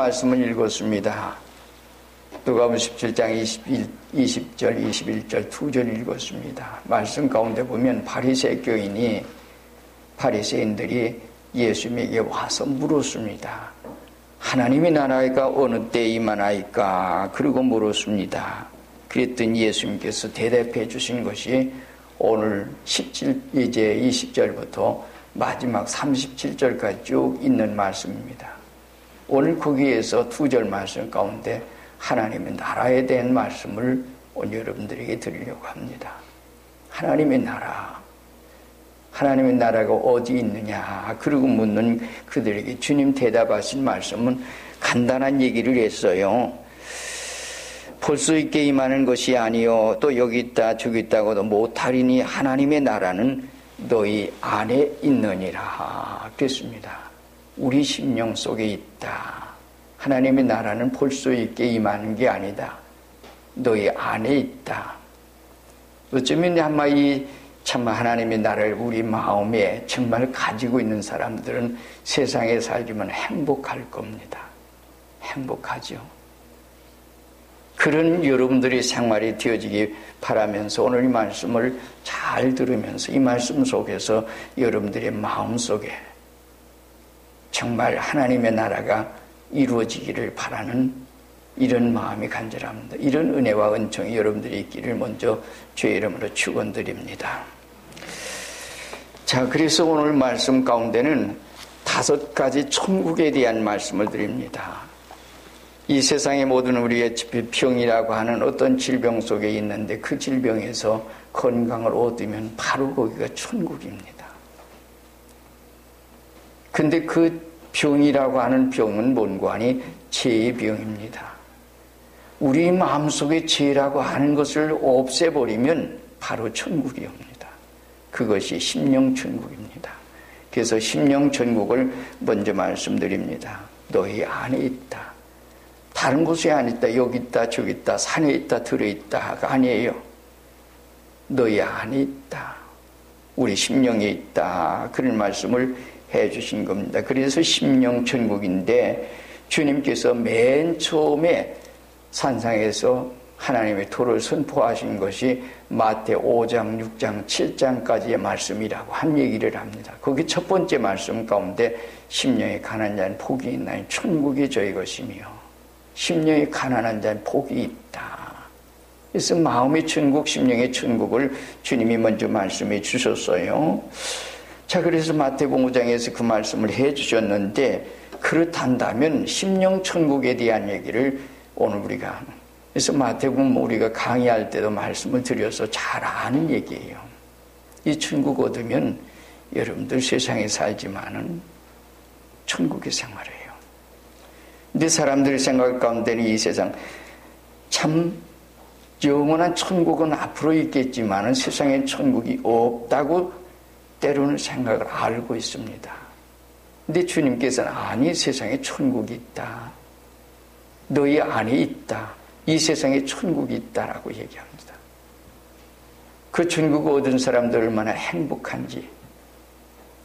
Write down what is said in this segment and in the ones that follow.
말씀을 읽었습니다. 누가복음 17장 21, 20절, 21절 두절 읽었습니다. 말씀 가운데 보면 바리새 교인이 바리새인들이 예수님에게 와서 물었습니다. 하나님의 나라가 어느 때 임하나이까? 그리고 물었습니다. 그랬더니 예수님께서 대답해 주신 것이 오늘 17, 이제 20절부터 마지막 37절까지 쭉 있는 말씀입니다. 오늘 거기에서 두절 말씀 가운데 하나님의 나라에 대한 말씀을 오늘 여러분들에게 드리려고 합니다. 하나님의 나라. 하나님의 나라가 어디 있느냐. 그리고 묻는 그들에게 주님 대답하신 말씀은 간단한 얘기를 했어요. 볼 수 있게 임하는 것이 아니요. 또 여기 있다, 저기 있다고도 못하리니 하나님의 나라는 너희 안에 있느니라. 그랬습니다. 우리 심령 속에 있다. 하나님의 나라는 볼 수 있게 임하는 게 아니다. 너희 안에 있다. 어쩌면 아마 이 참 하나님의 나라를 우리 마음에 정말 가지고 있는 사람들은 세상에 살기만 행복할 겁니다. 행복하죠. 그런 여러분들의 생활이 되어지기 바라면서 오늘 이 말씀을 잘 들으면서 이 말씀 속에서 여러분들의 마음 속에 정말 하나님의 나라가 이루어지기를 바라는 이런 마음이 간절합니다. 이런 은혜와 은총이 여러분들이 있기를 먼저 주의 이름으로 축원드립니다. 자, 그래서 오늘 말씀 가운데는 다섯 가지 천국에 대한 말씀을 드립니다. 이 세상의 모든 우리의 병이라고 하는 어떤 질병 속에 있는데 그 질병에서 건강을 얻으면 바로 거기가 천국입니다. 근데 그 병이라고 하는 병은 뭔고 하니 죄의 병입니다. 우리 마음속에 죄라고 하는 것을 없애버리면 바로 천국이 옵니다. 그것이 심령 천국입니다. 그래서 심령 천국을 먼저 말씀드립니다. 너희 안에 있다. 다른 곳에 안 있다. 여기 있다. 저기 있다. 산에 있다. 들에 있다가 아니에요. 너희 안에 있다. 우리 심령에 있다. 그런 말씀을 해 주신 겁니다. 그래서 심령 천국인데 주님께서 맨 처음에 산상에서 하나님의 토를 선포하신 것이 마태 5장, 6장, 7장까지의 말씀이라고 한 얘기를 합니다. 거기 첫 번째 말씀 가운데 심령이 가난한 자는 복이 있나니 천국이 저희 것이며 심령이 가난한 자는 복이 있다. 그래서 마음의 천국, 심령의 천국을 주님이 먼저 말씀해 주셨어요. 자, 그래서 마태복음 5장에서 그 말씀을 해 주셨는데 그렇단다면 심령 천국에 대한 얘기를 오늘 우리가 그래서 마태복음 우리가 강의할 때도 말씀을 드려서 잘 아는 얘기예요. 이 천국 얻으면 여러분들 세상에 살지만은 천국의 생활이에요. 근데 사람들 생각 가운데는 이 세상 참 영원한 천국은 앞으로 있겠지만은 세상에 천국이 없다고 때로는 생각을 알고 있습니다. 근데 주님께서는 아니 세상에 천국이 있다. 너희 안에 있다. 이 세상에 천국이 있다라고 얘기합니다. 그 천국을 얻은 사람들 얼마나 행복한지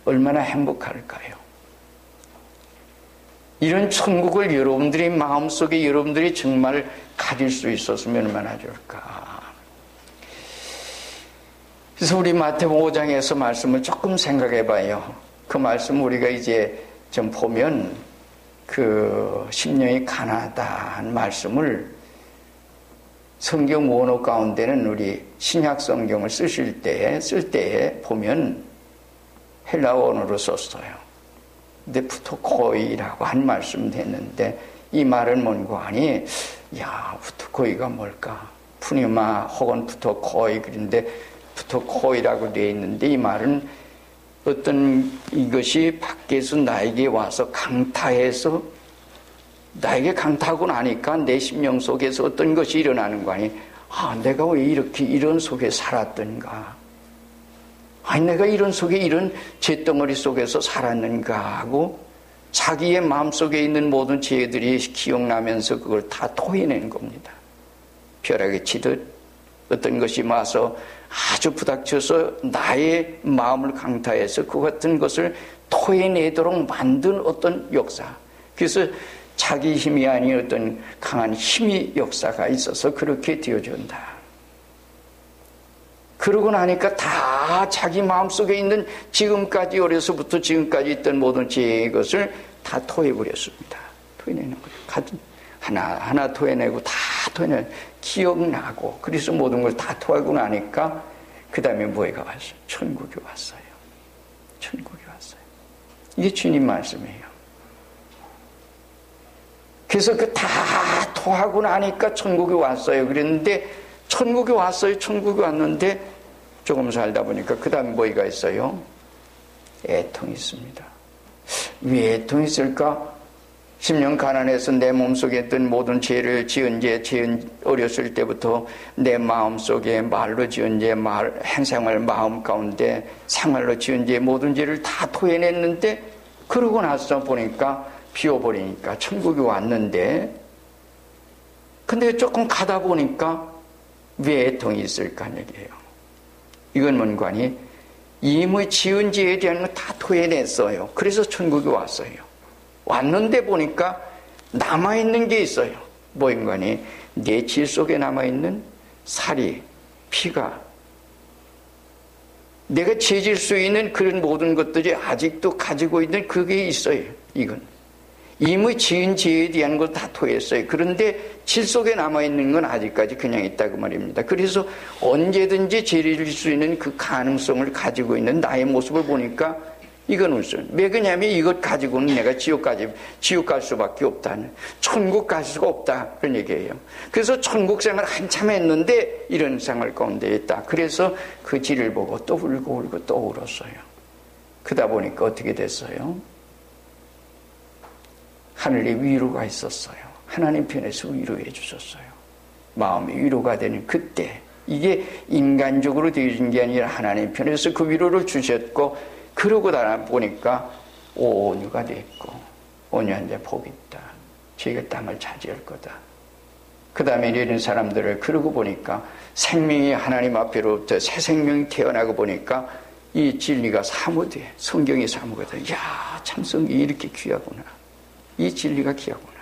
얼마나 행복할까요? 이런 천국을 여러분들이 마음속에 여러분들이 정말 가질 수 있었으면 얼마나 좋을까. 그래서 우리 마태복음 5장에서 말씀을 조금 생각해 봐요. 그 말씀 우리가 이제 좀 보면 그 심령이 가난하다는 말씀을 성경 원어 가운데는 우리 신약 성경을 쓰실 때, 쓸 때에 보면 헬라어 원어로 썼어요. 근데 푸토코이라고 한 말씀 됐는데 이 말은 뭔고 하니, 야, 푸토코이가 뭘까? 푸니마 혹은 푸토코이 그런데 부터 코이라고 되어 있는데 이 말은 어떤 이것이 밖에서 나에게 와서 강타해서 나에게 강타하고 나니까 내 심령 속에서 어떤 것이 일어나는 거 아니? 아, 내가 왜 이렇게 이런 속에 살았던가? 아니, 내가 이런 속에 이런 죄덩어리 속에서 살았는가 하고 자기의 마음 속에 있는 모든 죄들이 기억나면서 그걸 다 토해낸 겁니다. 벼락에 치듯 어떤 것이 와서 아주 부닥쳐서 나의 마음을 강타해서 그 같은 것을 토해내도록 만든 어떤 역사. 그래서 자기 힘이 아닌 어떤 강한 힘이 역사가 있어서 그렇게 되어준다. 그러고 나니까 다 자기 마음속에 있는 지금까지 어려서부터 지금까지 있던 모든 제 것을 다 토해버렸습니다. 토해내는 거예요. 하나 하나 토해내고 다 토해내 기억나고 그래서 모든 걸 다 토하고 나니까 그 다음에 뭐가 왔어요? 천국이 왔어요. 천국이 왔어요. 이게 주님 말씀이에요. 그래서 그 다 토하고 나니까 천국이 왔어요. 그랬는데 천국이 왔어요. 천국이 왔는데 조금 살다 보니까 그 다음에 뭐가 있어요? 애통이 있습니다. 왜 애통이 있을까? 10년 가난해서 내 몸속에 있던 모든 죄를 지은 죄, 지은 어렸을 때부터 내 마음속에 말로 지은 죄, 말, 행생활 마음 가운데 생활로 지은 죄, 모든 죄를 다 토해냈는데 그러고 나서 보니까 비워버리니까 천국이 왔는데 근데 조금 가다 보니까 왜 애통이 있을까 얘기해요. 이건 뭔관이 이미 지은 죄에 대한 거 다 토해냈어요. 그래서 천국이 왔어요. 왔는데 보니까 남아있는 게 있어요. 뭐인관이 내 질 속에 남아있는 살이, 피가 내가 죄질 수 있는 그런 모든 것들이 아직도 가지고 있는 그게 있어요. 이건. 이미 지은 죄에 대한 걸 다 토했어요. 그런데 질 속에 남아있는 건 아직까지 그냥 있다고 말입니다. 그래서 언제든지 죄를 질수 있는 그 가능성을 가지고 있는 나의 모습을 보니까 이건 무슨 왜 그냐면 이것 가지고는 내가 지옥까지 지옥 갈 수밖에 없다는 천국 갈 수가 없다 그런 얘기예요. 그래서 천국 생활 한참 했는데 이런 생활 가운데 있다. 그래서 그 지를 보고 또 울고 울고 또 울었어요. 그러다 보니까 어떻게 됐어요? 하늘에 위로가 있었어요. 하나님 편에서 위로해 주셨어요. 마음이 위로가 되는 그때 이게 인간적으로 되어진 게 아니라 하나님 편에서 그 위로를 주셨고 그러고 나나 보니까 온유가 됐고 온유한데 복이 있다. 저희가 땅을 차지할 거다. 그 다음에 이런 사람들을 그러고 보니까 생명이 하나님 앞에로부터 새 생명이 태어나고 보니까 이 진리가 사무돼. 성경이 사무거든. 야, 참 성경이 이렇게 귀하구나. 이 진리가 귀하구나.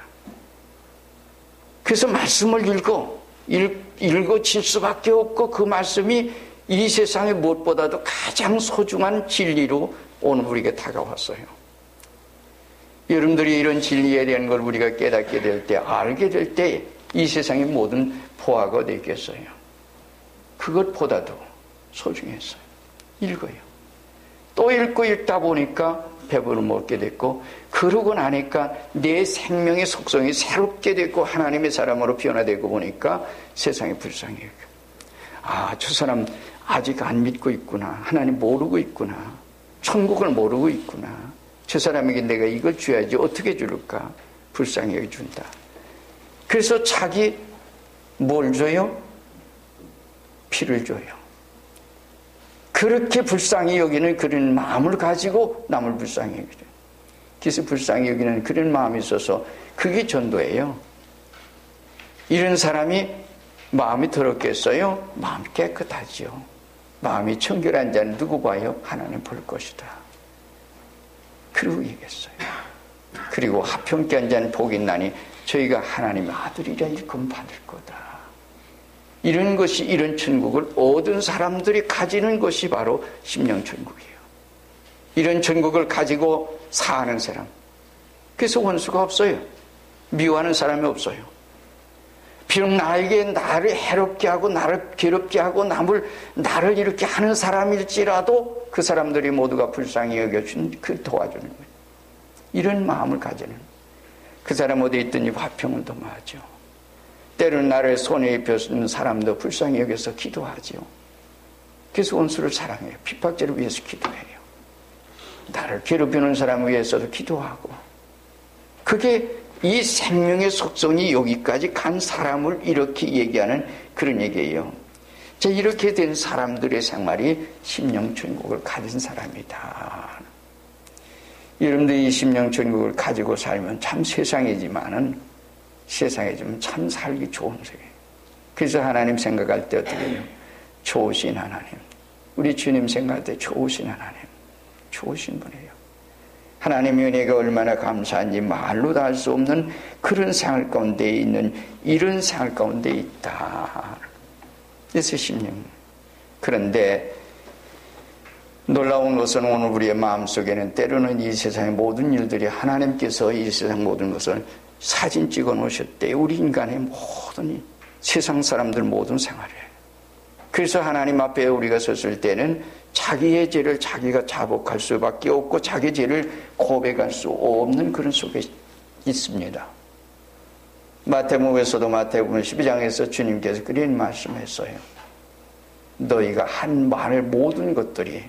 그래서 말씀을 읽어, 읽어질 수밖에 없고 그 말씀이 이 세상의 무엇보다도 가장 소중한 진리로 오늘 우리에게 다가왔어요. 여러분들이 이런 진리에 대한 걸 우리가 깨닫게 될 때, 알게 될 때 이 세상의 모든 포화가 어디 있겠어요? 그것보다도 소중했어요. 읽어요. 또 읽고 읽다 보니까 배부를 먹게 됐고 그러고 나니까 내 생명의 속성이 새롭게 됐고 하나님의 사람으로 변화되고 보니까 세상이 불쌍해요. 아, 저 사람 아직 안 믿고 있구나. 하나님 모르고 있구나. 천국을 모르고 있구나. 저 사람에게 내가 이걸 줘야지 어떻게 줄까? 불쌍히 여준다. 그래서 자기 뭘 줘요? 피를 줘요. 그렇게 불쌍히 여기는 그런 마음을 가지고 남을 불쌍히 여기죠. 그래서 불쌍히 여기는 그런 마음이 있어서 그게 전도예요. 이런 사람이 마음이 더럽겠어요? 마음 깨끗하지요. 마음이 청결한 자는 누구 봐요? 하나님 볼 것이다. 그리고 얘기했어요. 그리고 하평케 한 자는 복이 나니 저희가 하나님의 아들이라 일금 받을 거다. 이런 것이 이런 천국을 얻은 사람들이 가지는 것이 바로 심령 천국이에요. 이런 천국을 가지고 사는 사람. 그래서 원수가 없어요. 미워하는 사람이 없어요. 비록 나에게 나를 해롭게 하고 나를 괴롭게 하고 남을 나를 이렇게 하는 사람일지라도 그 사람들이 모두가 불쌍히 여겨준 그 도와주는 거예요. 이런 마음을 가지는 그 사람 어디 있든지 화평을 도모하죠. 때로는 나를 손에 입혀준 사람도 불쌍히 여겨서 기도하죠. 그래서 원수를 사랑해요. 핍박죄를 위해서 기도해요. 나를 괴롭히는 사람을 위해서도 기도하고 그게 이 생명의 속성이 여기까지 간 사람을 이렇게 얘기하는 그런 얘기예요. 자, 이렇게 된 사람들의 생활이 심령천국을 가진 사람이다. 여러분들이 심령천국을 가지고 살면 참 세상이지만은 좀참 살기 좋은 세계. 그래서 하나님 생각할 때 어떻게 해요? 좋으신 하나님. 우리 주님 생각할 때 좋으신 하나님. 좋으신 분이에요. 하나님의 은혜가 얼마나 감사한지 말로 다 할 수 없는 그런 생활 가운데 있는 이런 생활 가운데 있다. 그래서 10년. 그런데 놀라운 것은 오늘 우리의 마음속에는 때로는 이 세상의 모든 일들이 하나님께서 이 세상 모든 것을 사진 찍어 놓으셨대. 우리 인간의 모든 세상 사람들 모든 생활에. 그래서 하나님 앞에 우리가 섰을 때는 자기의 죄를 자기가 자복할 수밖에 없고 자기 죄를 고백할 수 없는 그런 속에 있습니다. 마태복음에서도 마태복음 12장에서 주님께서 그런 말씀했어요. 너희가 한말 모든 것들이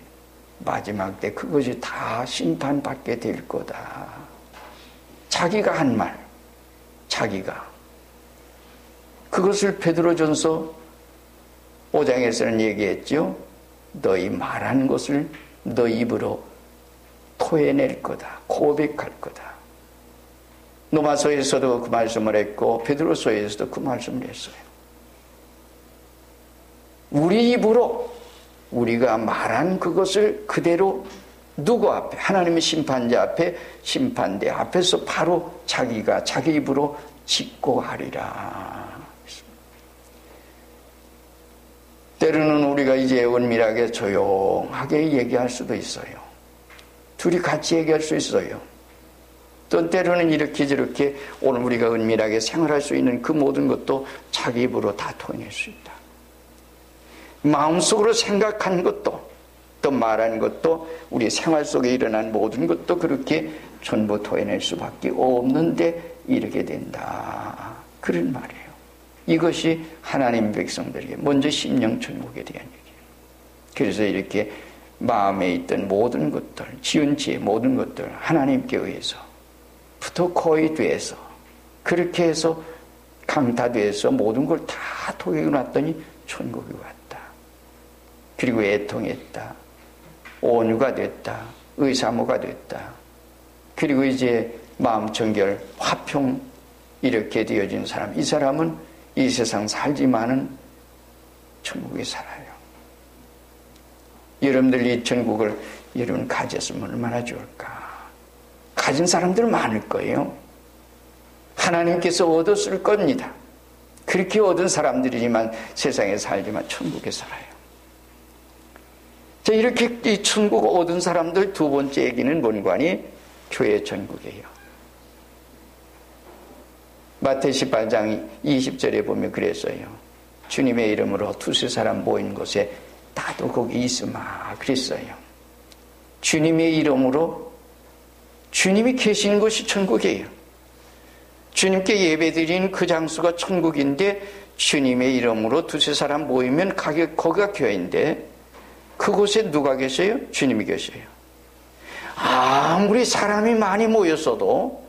마지막 때 그것이 다 심판받게 될 거다. 자기가 한 말, 자기가 그것을 베드로전서 5장에서는 얘기했죠. 너희 말한 것을 너 입으로 토해낼 거다. 고백할 거다. 노마서에서도 그 말씀을 했고 베드로서에서도 그 말씀을 했어요. 우리 입으로 우리가 말한 그것을 그대로 누구 앞에 하나님의 심판자 앞에 심판대 앞에서 바로 자기가 자기 입으로 짓고 하리라. 때로는 우리가 이제 은밀하게 조용하게 얘기할 수도 있어요. 둘이 같이 얘기할 수 있어요. 또 때로는 이렇게 저렇게 오늘 우리가 은밀하게 생활할 수 있는 그 모든 것도 자기 입으로 다 토해낼 수 있다. 마음속으로 생각한 것도 또 말한 것도 우리 생활 속에 일어난 모든 것도 그렇게 전부 토해낼 수밖에 없는데 이렇게 된다. 그런 말이에요. 이것이 하나님 백성들에게 먼저 심령 천국에 대한 얘기예요. 그래서 이렇게 마음에 있던 모든 것들, 지은 지의 모든 것들 하나님께 의해서 부터 거의 돼서 그렇게 해서 강타돼서 모든 걸 다 토해고 났더니 천국이 왔다. 그리고 애통했다. 온유가 됐다. 의사모가 됐다. 그리고 이제 마음 청결, 화평 이렇게 되어진 사람. 이 사람은 이 세상 살지만은 천국에 살아요. 여러분들 이 천국을 여러분 가졌으면 얼마나 좋을까. 가진 사람들 많을 거예요. 하나님께서 얻었을 겁니다. 그렇게 얻은 사람들이지만 세상에 살지만 천국에 살아요. 자, 이렇게 이 천국 얻은 사람들 두 번째 얘기는 뭔관이 교회 천국이에요. 마태 18장 20절에 보면 그랬어요. 주님의 이름으로 두세 사람 모인 곳에 나도 거기 있으마 그랬어요. 주님의 이름으로 주님이 계신 곳이 천국이에요. 주님께 예배드린 그 장소가 천국인데 주님의 이름으로 두세 사람 모이면 거기가 교회인데 그곳에 누가 계세요? 주님이 계세요. 아무리 사람이 많이 모였어도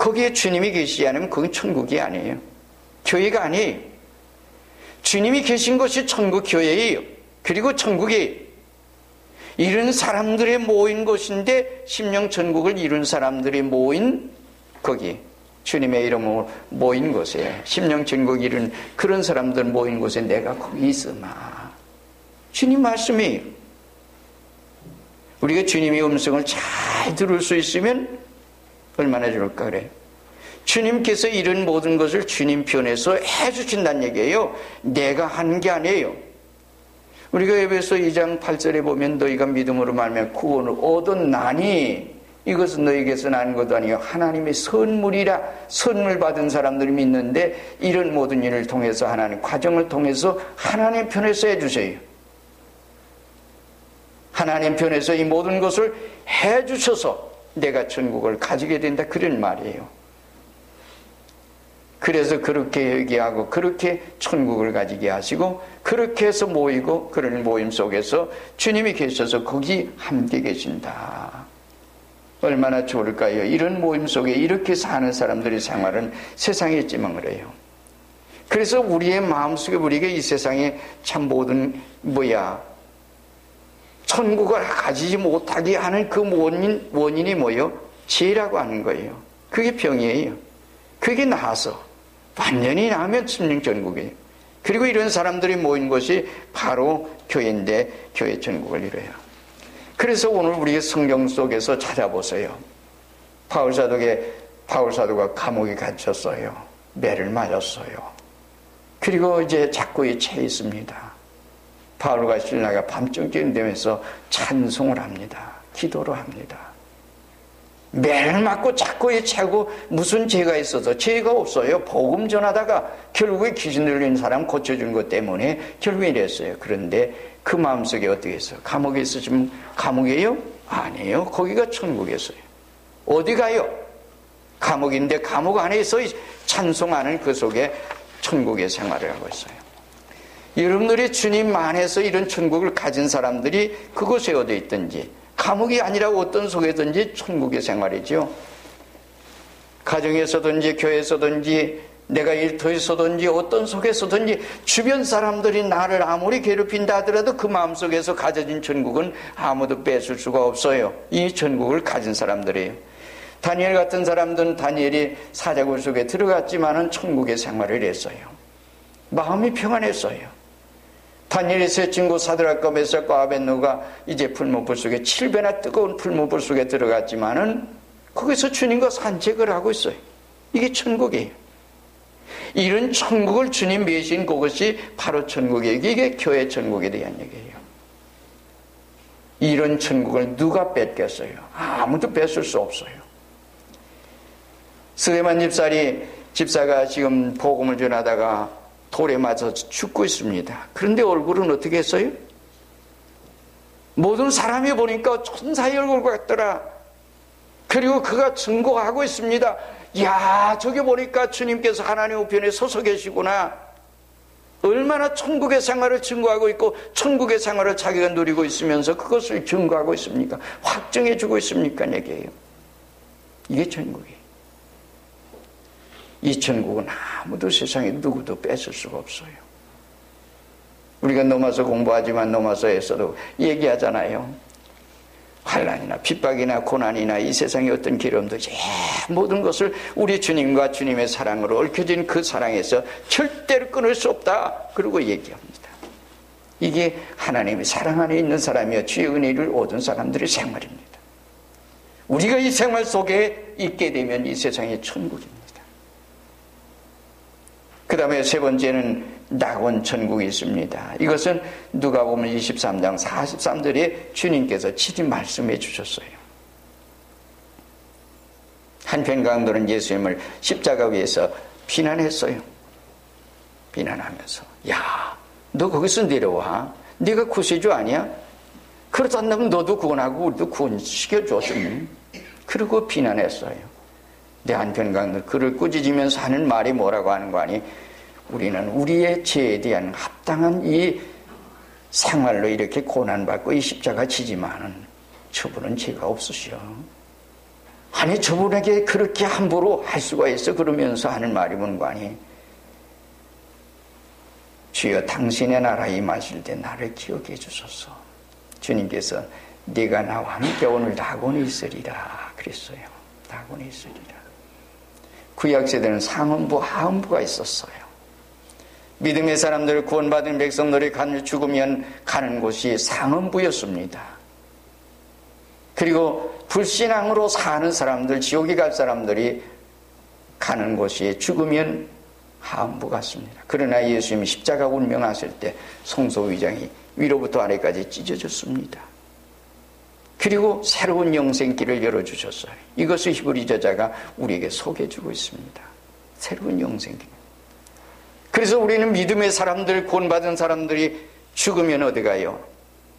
거기에 주님이 계시지 않으면 그건 천국이 아니에요. 교회가 아니에요. 주님이 계신 것이 천국 교회예요. 그리고 천국이 이런 사람들의 모인 곳인데 심령 천국을 이룬 사람들이 모인 거기 주님의 이름으로 모인 곳에 심령 천국 이룬 그런 사람들 모인 곳에 내가 거기 있으마. 주님 말씀이 우리가 주님의 음성을 잘 들을 수 있으면 얼마나 좋을까 그래. 주님께서 이런 모든 것을 주님 편에서 해주신다는 얘기예요. 내가 한 게 아니에요. 우리가 에베소 2장 8절에 보면 너희가 믿음으로 말하면 구원을 얻었나니 이것은 너희에게서 난 것도 아니요 하나님의 선물이라 선물 받은 사람들이 믿는데 이런 모든 일을 통해서 하나님 과정을 통해서 하나님 편에서 해주세요. 하나님 편에서 이 모든 것을 해주셔서 내가 천국을 가지게 된다 그런 말이에요. 그래서 그렇게 얘기하고 그렇게 천국을 가지게 하시고 그렇게 해서 모이고 그런 모임 속에서 주님이 계셔서 거기 함께 계신다. 얼마나 좋을까요? 이런 모임 속에 이렇게 사는 사람들의 생활은 세상에 있지만 그래요. 그래서 우리의 마음속에 우리가 이 세상에 참 모든 뭐야 천국을 가지지 못하게 하는 그 원인, 원인이 뭐요? 죄라고 하는 거예요. 그게 병이에요. 그게 나아서. 완전히 나으면 천령전국이에요. 그리고 이런 사람들이 모인 곳이 바로 교회인데 교회 천국을 이뤄요. 그래서 오늘 우리 성경 속에서 찾아보세요. 바울사도에 바울사도가 감옥에 갇혔어요. 매를 맞았어요. 그리고 이제 작고에 채 있습니다. 바울과 신라가 밤중쯤 되면서 찬송을 합니다. 기도를 합니다. 매를 맞고 작고에 차고 무슨 죄가 있어서 죄가 없어요. 복음 전하다가 결국에 귀신 들린 사람 고쳐준 것 때문에 결국에 이랬어요. 그런데 그 마음속에 어떻게 했어요? 감옥에 있으시면 감옥이에요? 아니에요. 거기가 천국이었어요. 어디 가요? 감옥인데 감옥 안에서 찬송하는 그 속에 천국의 생활을 하고 있어요. 여러분들이 주님 안에서 이런 천국을 가진 사람들이 그곳에 어디 있든지 감옥이 아니라 어떤 속에든지 천국의 생활이지요. 가정에서든지 교회에서든지 내가 일터에서든지 어떤 속에서든지 주변 사람들이 나를 아무리 괴롭힌다 하더라도 그 마음속에서 가져진 천국은 아무도 뺏을 수가 없어요. 이 천국을 가진 사람들이에요. 다니엘 같은 사람들은 다니엘이 사자굴 속에 들어갔지만은 천국의 생활을 했어요. 마음이 평안했어요. 다니엘의 세 친구 사드락과 메삭과 아벤노가 이제 풀무불 속에 7배나 뜨거운 풀무불 속에 들어갔지만은 거기서 주님과 산책을 하고 있어요. 이게 천국이에요. 이런 천국을 주님 메신 그것이 바로 천국이에요. 이게 교회 천국에 대한 얘기예요. 이런 천국을 누가 뺏겠어요? 아무도 뺏을 수 없어요. 스데만 집사리 집사가 지금 복음을 전하다가 돌에 맞아서 죽고 있습니다. 그런데 얼굴은 어떻게 했어요? 모든 사람이 보니까 천사의 얼굴 같더라. 그리고 그가 증거하고 있습니다. 야, 저기 보니까 주님께서 하나님 우편에 서서 계시구나. 얼마나 천국의 생활을 증거하고 있고 천국의 생활을 자기가 누리고 있으면서 그것을 증거하고 있습니까? 확정해 주고 있습니까? 얘기예요. 이게 천국이에요. 이 천국은 아무도 세상에 누구도 뺏을 수가 없어요. 우리가 넘어서 공부하지만 넘어서에서도 얘기하잖아요. 환란이나 핍박이나 고난이나 이 세상의 어떤 기름도 예, 모든 것을 우리 주님과 주님의 사랑으로 얽혀진 그 사랑에서 절대로 끊을 수 없다. 그러고 얘기합니다. 이게 하나님의 사랑 안에 있는 사람이여 주의 은혜를 얻은 사람들의 생활입니다. 우리가 이 생활 속에 있게 되면 이 세상의 천국입니다. 그 다음에 세 번째는 낙원 천국이 있습니다. 이것은 누가 보면 23장 43절에 주님께서 친히 말씀해 주셨어요. 한편 강도는 예수님을 십자가 위에서 비난했어요. 비난하면서 야, 너 거기서 내려와. 네가 구세주 아니야? 그렇다 한다면 너도 구원하고 우리도 구원시켜줘 좀. 그리고 비난했어요. 내 한편강도 그를 꾸짖으면서 하는 말이 뭐라고 하는 거 아니? 우리는 우리의 죄에 대한 합당한 이 생활로 이렇게 고난받고 이 십자가 지지만은 저분은 죄가 없으시오. 아니 저분에게 그렇게 함부로 할 수가 있어? 그러면서 하는 말이 뭔가 아니? 주여 당신의 나라 임하실 때 나를 기억해 주소서. 주님께서 네가 나와 함께 오늘 낙원에 있으리라 그랬어요. 낙원에 있으리라 구약세대는 상음부 하음부가 있었어요. 믿음의 사람들 구원받은 백성들이 간 죽으면 가는 곳이 상음부였습니다. 그리고 불신앙으로 사는 사람들, 지옥에 갈 사람들이 가는 곳이 죽으면 하음부 같습니다. 그러나 예수님이 십자가 운명하실 때 성소 위장이 위로부터 아래까지 찢어졌습니다. 그리고 새로운 영생길을 열어주셨어요. 이것을 히브리 저자가 우리에게 소개해주고 있습니다. 새로운 영생길. 그래서 우리는 믿음의 사람들, 구원받은 사람들이 죽으면 어디 가요?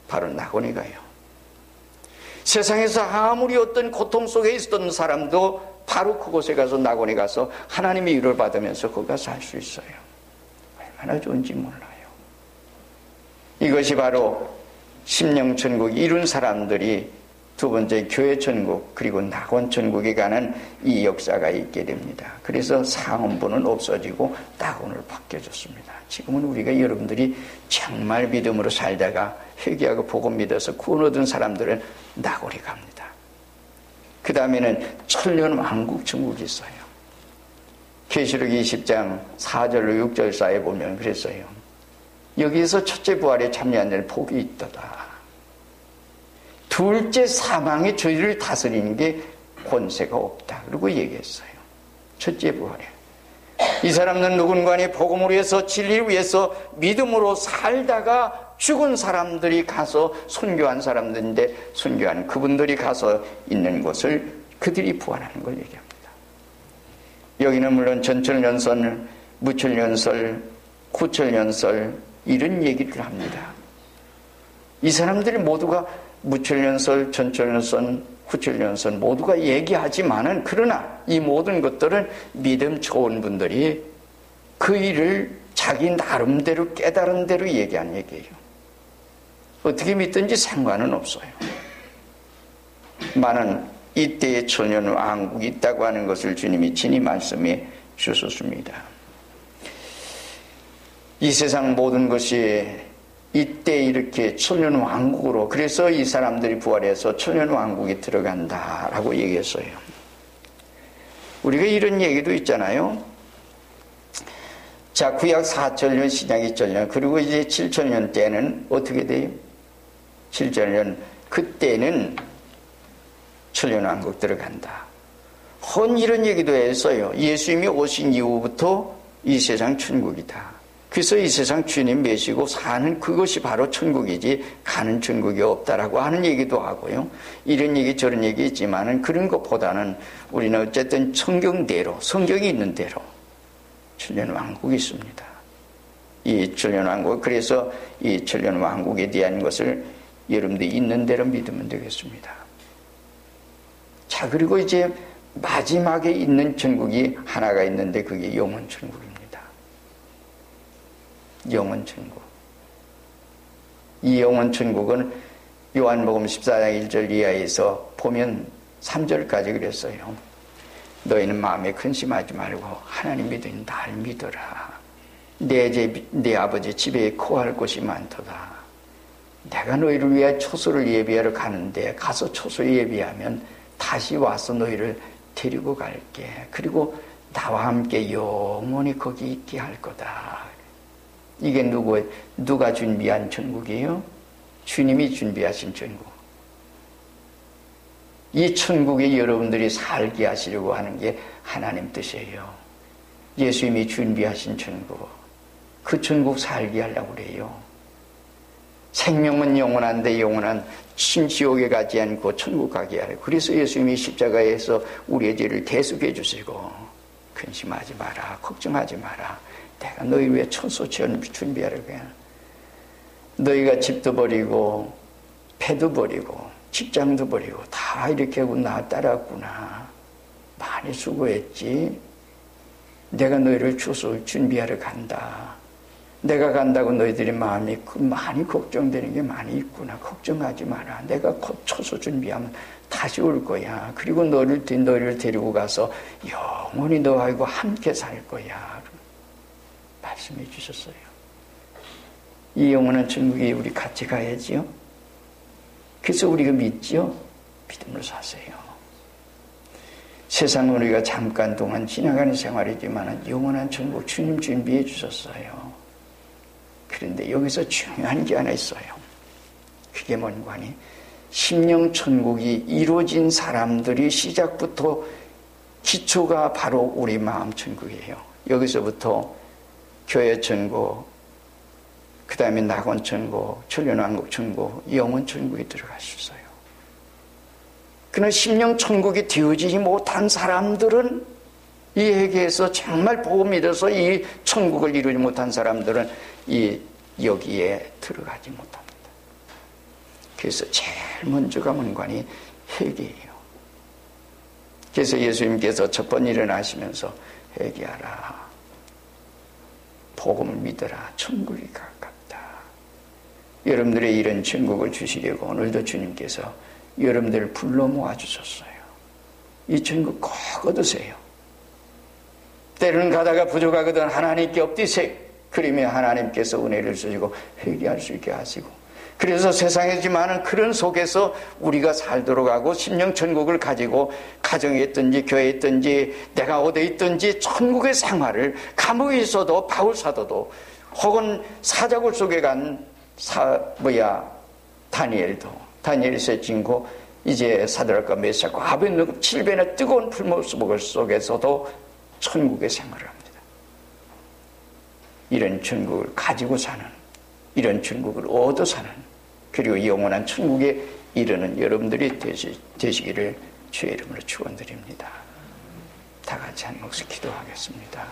바로 낙원에 가요. 세상에서 아무리 어떤 고통 속에 있었던 사람도 바로 그곳에 가서 낙원에 가서 하나님의 위를 받으면서 거기 가서 살 수 있어요. 얼마나 좋은지 몰라요. 이것이 바로 심령 천국 이룬 사람들이 두 번째 교회 천국 그리고 낙원 천국에 가는 이 역사가 있게 됩니다. 그래서 상원부는 없어지고 낙원을 바뀌어졌습니다. 지금은 우리가 여러분들이 정말 믿음으로 살다가 회개하고 복음 믿어서 구원 얻은 사람들은 낙원에 갑니다. 그 다음에는 천년 왕국 천국이 있어요. 계시록 20장 4절로 6절 사이에 보면 그랬어요. 여기에서 첫째 부활에 참여한 자 복이 있다다. 둘째 사망의 저희를 다스리는 게 권세가 없다. 그리고 얘기했어요. 첫째 부활에. 이 사람은 누군가의 복음을 위해서 진리를 위해서 믿음으로 살다가 죽은 사람들이 가서 순교한 사람들인데 순교한 그분들이 가서 있는 곳을 그들이 부활하는 걸 얘기합니다. 여기는 물론 전철연설, 무철연설, 구철연설 이런 얘기를 합니다. 이 사람들이 모두가 무철연설, 전철연설, 구철연설 모두가 얘기하지만은 그러나 이 모든 것들은 믿음 좋은 분들이 그 일을 자기 나름대로 깨달은 대로 얘기한 얘기예요. 어떻게 믿든지 상관은 없어요. 많은 이때의 천년 왕국이 있다고 하는 것을 주님이 친히 말씀해 주셨습니다. 이 세상 모든 것이 이때 이렇게 천년 왕국으로 그래서 이 사람들이 부활해서 천년 왕국에 들어간다라고 얘기했어요. 우리가 이런 얘기도 있잖아요. 자, 구약 4천년, 신약 2천년, 그리고 이제 7천년 때는 어떻게 돼요? 7천년, 그때는 천년왕국 들어간다. 헌 이런 얘기도 했어요. 예수님이 오신 이후부터 이 세상 천국이다. 그래서 이 세상 주님 메시고 사는 그것이 바로 천국이지 가는 천국이 없다라고 하는 얘기도 하고요. 이런 얘기 저런 얘기 있지만은 그런 것보다는 우리는 어쨌든 성경대로 성경이 있는 대로 천년 왕국이 있습니다. 이 천년 왕국 그래서 이 천년 왕국에 대한 것을 여러분들이 있는 대로 믿으면 되겠습니다. 자, 그리고 이제 마지막에 있는 천국이 하나가 있는데 그게 영원 천국입니다. 영원 천국. 이 영원 천국은 요한복음 14장 1절 이하에서 보면 3절까지 그랬어요. 너희는 마음에 근심하지 말고 하나님 믿으니 날 믿어라. 내, 집, 내 아버지 집에 코할 곳이 많도다. 내가 너희를 위해 초소를 예비하러 가는데 가서 초소 예비하면 다시 와서 너희를 데리고 갈게. 그리고 나와 함께 영원히 거기 있게 할 거다. 이게 누구, 누가 준비한 천국이에요? 주님이 준비하신 천국. 이 천국에 여러분들이 살게 하시려고 하는 게 하나님 뜻이에요. 예수님이 준비하신 천국. 그 천국 살게 하려고 그래요. 생명은 영원한데 영원한 심지옥에 가지 않고 천국 가게 하래. 그래서 예수님이 십자가에서 우리의 죄를 대속해 주시고 근심하지 마라. 걱정하지 마라. 내가 너희 위해 천소 준비하려고 해. 너희가 집도 버리고 패도 버리고 직장도 버리고 다 이렇게 하고 나 따랐구나. 많이 수고했지. 내가 너희를 초소 준비하러 간다. 내가 간다고 너희들이 마음이 그 많이 걱정되는 게 많이 있구나. 걱정하지 마라. 내가 곧 초소 준비하면 다시 올 거야. 그리고 너를, 너희를 데리고 가서 영원히 너하고 함께 살 거야. 말씀해 주셨어요. 이 영원한 천국에 우리 같이 가야지요. 그래서 우리가 믿지요. 믿음으로 사세요. 세상 우리가 잠깐 동안 지나가는 생활이지만 영원한 천국 주님 준비해 주셨어요. 그런데 여기서 중요한 게 하나 있어요. 그게 뭔가 하니 심령 천국이 이루어진 사람들이 시작부터 기초가 바로 우리 마음 천국이에요. 여기서부터 교회 천국, 그 다음에 낙원 천국, 천년왕국 천국, 영원 천국에 있어요. 그는 심령 천국이 되어지지 못한 사람들은 이 회개에서 정말 복음 믿어서 이 천국을 이루지 못한 사람들은 이 여기에 들어가지 못합니다. 그래서 제일 먼저가 문관이 회개예요. 그래서 예수님께서 첫 번 일어나시면서 회개하라. 복음을 믿어라. 천국이 가깝다. 여러분들의 이런 천국을 주시려고 오늘도 주님께서 여러분들을 불러 모아 주셨어요. 이 천국 꼭 얻으세요. 때로는 가다가 부족하거든 하나님께 엎디세요. 그러면 하나님께서 은혜를 주시고 회개할 수 있게 하시고 그래서 세상이지만은 그런 속에서 우리가 살도록 하고 심령 천국을 가지고 가정에 있든지 교회에 있든지 내가 어디에 있든지 천국의 생활을 감옥에 있어도 바울 사도도 혹은 사자굴 속에 간 사, 뭐야 다니엘도 다니엘서에 진고 이제 사드락과 메사과 아벤누고 7배의 뜨거운 풀모습 속에서도 천국의 생활을 합니다. 이런 천국을 가지고 사는 이런 천국을 얻어 사는 그리고 영원한 천국에 이르는 여러분들이 되시, 되시기를 주의 이름으로 축원드립니다. 다 같이 한 목소리 기도하겠습니다.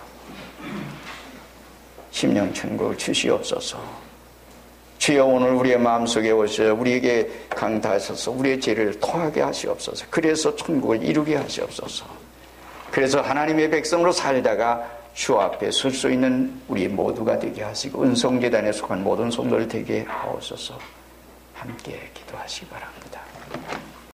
심령 천국을 주시옵소서. 주여 오늘 우리의 마음속에 오셔 우리에게 강타하셔서 우리의 죄를 토하게 하시옵소서. 그래서 천국을 이루게 하시옵소서. 그래서 하나님의 백성으로 살다가 주 앞에 설 수 있는 우리 모두가 되게 하시고 은성재단에 속한 모든 성도를 되게 하옵소서 함께 기도하시기 바랍니다.